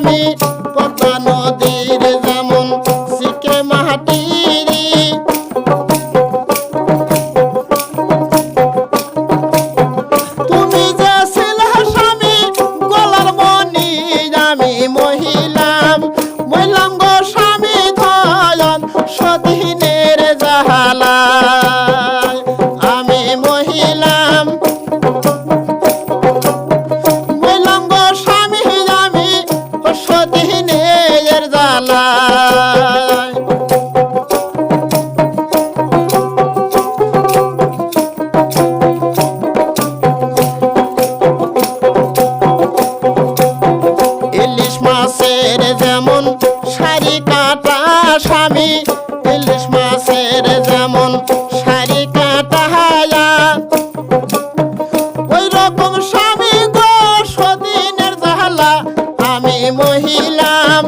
me. মাছের যেমন শাড়ি কাটা স্বামী, ইলিশ মাছের যেমন শাড়ি কাটা হায়া। ওই রকম স্বামী তো সদিনের জাহালা আমি মহিলাম।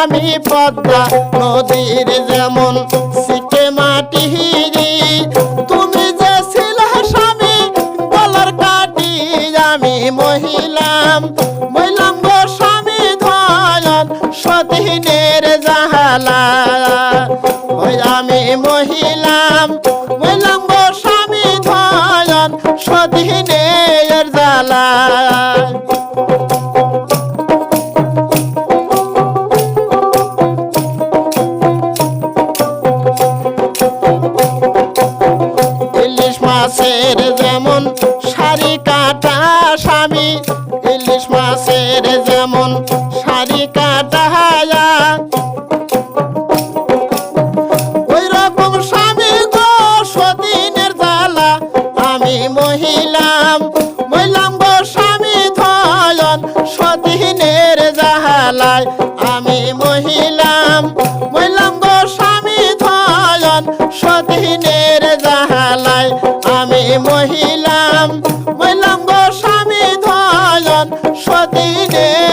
স্বামী পদ্মা নদীর যেমন সিকে মাটি তুমি যে ছিলে স্বামী বলার কাটি আমি মহিলাম। মহিলাম গো স্বামী ধয়ন সতীনের জাহালা। ওই আমি মহিলাম মহিলাম গো স্বামী ধয়ন সতীনের জ্বালা মাছের যেমন শাড়ি স্বামী আমি মহিলাম মহিলাম গো স্বামী ধয়ন সদিনের জাহালায় আমি মহিলাম মহিলাম দিনে